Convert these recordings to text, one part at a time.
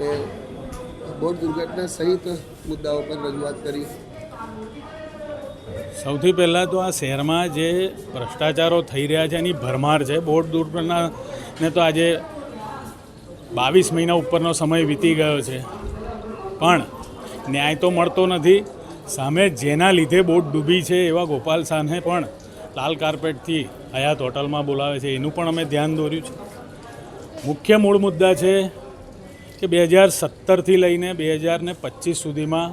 માટે બોટ દુર્ઘટના સહિત મુદ્દાઓ પર રજૂઆત કરી. સૌથી પહેલાં તો આ શહેરમાં જે ભ્રષ્ટાચારો થઈ રહ્યા છે, એની ભરમાર છે. બોર્ડ દુર્ઘટનાને તો આજે બાવીસ મહિના ઉપરનો સમય વીતી ગયો છે. પણ ન્યાય તો મળતો નથી. સામે જેના લીધે બોટ ડૂબી છે એવા ગોપાલ શાહને પણ લાલ કાર્પેટથી હયાત હોટલમાં બોલાવે છે. એનું પણ અમે ધ્યાન દોર્યું છે. મુખ્ય મૂળ મુદ્દા છે કે બે હજાર સત્તરથી લઈને બે હજાર ને પચીસ સુધીમાં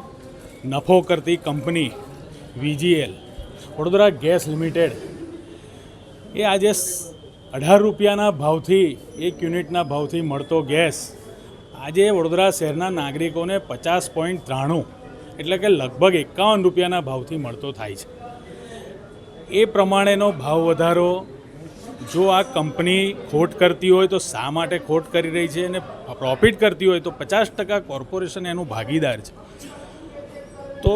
નફો કરતી company VGL, Vadodara gas limited, એ આજે અઢાર રૂપિયાના ભાવથી, એક યુનિટના ભાવથી મળતો ગેસ આજે વડોદરા શહેરના નાગરિકોને પચાસ પોઈન્ટ ત્રાણું એટલે કે લગભગ એકાવન રૂપિયાના ભાવથી મળતો થાય છે. એ પ્રમાણેનો ભાવ વધારો જો આ કંપની ખોટ કરતી હોય તો શા માટે ખોટ કરી રહી છે અને પ્રોફિટ કરતી હોય તો પચાસ ટકા કોર્પોરેશન એનું ભાગીદાર છે. તો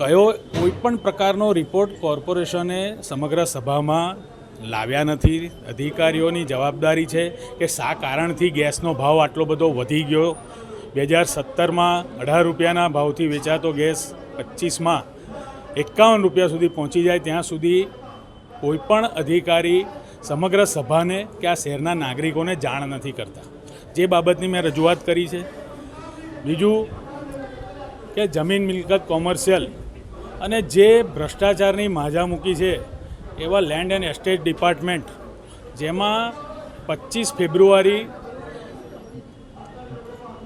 કયો કોઈ પણ પ્રકારનો રિપોર્ટ કોર્પોરેશને સમગ્ર સભામાં લાવ્યા નથી. અધિકારીઓની જવાબદારી છે કે શા કારણથી ગેસનો ભાવ આટલો બધો વધી ગયો. બે હજાર સત્તરમાં અઢાર રૂપિયાના ભાવથી વેચાતો ગેસ પચીસમાં એકાવન રૂપિયા સુધી પહોંચી જાય. ત્યાં સુધી કોઈપણ અધિકારી સમગ્ર સભાને કે આ શહેરના નાગરિકોને જાણ નથી કરતા. જે બાબતની મેં રજૂઆત કરી છે. બીજું કે જમીન મિલકત કોમર્શિયલ અને જે ભ્રષ્ટાચારની માજા મૂકી છે એવા લેન્ડ એન્ડ એસ્ટેટ ડિપાર્ટમેન્ટ, જેમાં પચીસ ફેબ્રુઆરી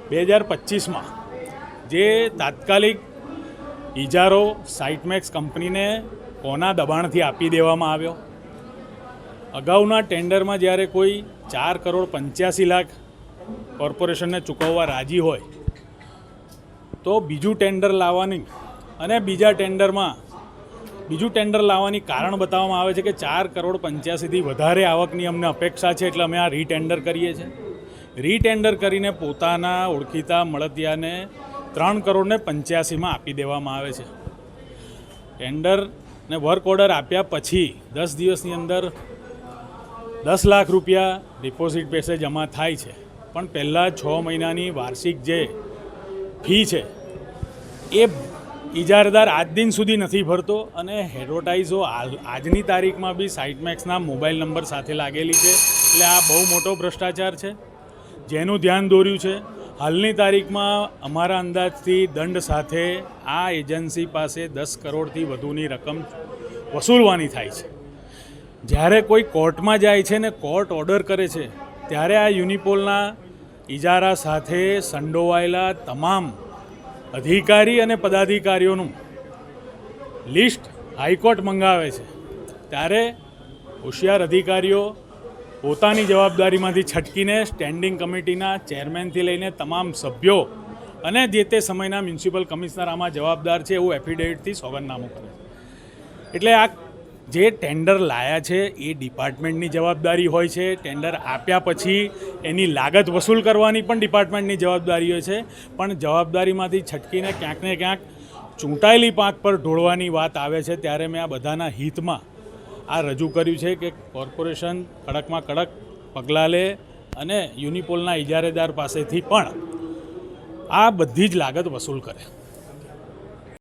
બે હજાર પચીસમાં જે તાત્કાલિક ઇજારો સાઇટમેક્સ કંપનીને કોના દબાણથી આપી દેવામાં આવ્યો. અગાઉના ટેન્ડરમાં જ્યારે કોઈ ચાર કરોડ પંચ્યાસી લાખ કોર્પોરેશનને ચૂકવવા રાજી હોય, તો બીજું ટેન્ડર લાવવાની અને બીજા ટેન્ડરમાં બીજું ટેન્ડર લાવવાની કારણ બતાવવામાં આવે છે કે ચાર કરોડ પંચ્યાસીથી વધારે આવકની અમને અપેક્ષા છે, એટલે અમે આ રીટેન્ડર કરીએ છીએ. રીટેન્ડર કરીને પોતાના ઓળખીતા મળતિયાને ત્રણ કરોડને પંચ્યાસીમાં આપી દેવામાં આવે છે. ટેન્ડર ને વર્ક ઓર્ડર આપ્યા પછી દસ દિવસની અંદર દસ લાખ રૂપિયા ડિપોઝિટ પૈસે જમા થાય છે. પણ પહેલાં છ મહિનાની વાર્ષિક જે ફી છે, એ ઇજારદાર આજ દિન સુધી નથી ભરતો અને એડવર્ટાઇઝો આજની તારીખમાં બી સાઇટમેક્સના મોબાઈલ નંબર સાથે લાગેલી છે. એટલે આ બહુ મોટો ભ્રષ્ટાચાર છે. જેનું ધ્યાન દોર્યું છે, હાલની તારીખમાં અમારા અંદાજથી દંડ સાથે આ એજન્સી પાસે દસ કરોડથી વધુની રકમ વસૂલવાની થાય છે. જ્યારે કોઈ કોર્ટમાં જાય છે ને કોર્ટ ઓર્ડર કરે છે, ત્યારે આ યુનિપોલના ઇજારા સાથે સંડોવાયેલા તમામ અધિકારી અને પદાધિકારીઓનું લિસ્ટ હાઈકોર્ટ મંગાવે છે. ત્યારે હોશિયાર અધિકારીઓ પોતાની જવાબદારીમાંથી છટકીને સ્ટેન્ડિંગ કમિટીના ચેરમેનથી લઈને તમામ સભ્યો અને જે તે સમયના મ્યુનિસિપલ કમિશનર આમાં જવાબદાર છે એવું એફિડેવિટથી સોગંદનામું કરે એટલે આ જે ટેન્ડર લાયા છે એ ડિપાર્ટમેન્ટની જવાબદારી હોય છે. ટેન્ડર આપ્યા પછી એની લાગત વસૂલ કરવાની પણ ડિપાર્ટમેન્ટની જવાબદારી હોય છે. પણ જવાબદારીમાંથી છટકીને ક્યાંક ને ક્યાંક ચૂંટાયેલી પાંખ પર ઢોળવાની વાત આવે છે. ત્યારે મેં આ બધાના હિતમાં આ રજૂ કર્યું છે કે કોર્પોરેશન કડકમાં કડક પગલાં લે અને યુનિપોલના ઇજારેદાર પાસેથી પણ આ બધી જ લાગત વસૂલ કરે.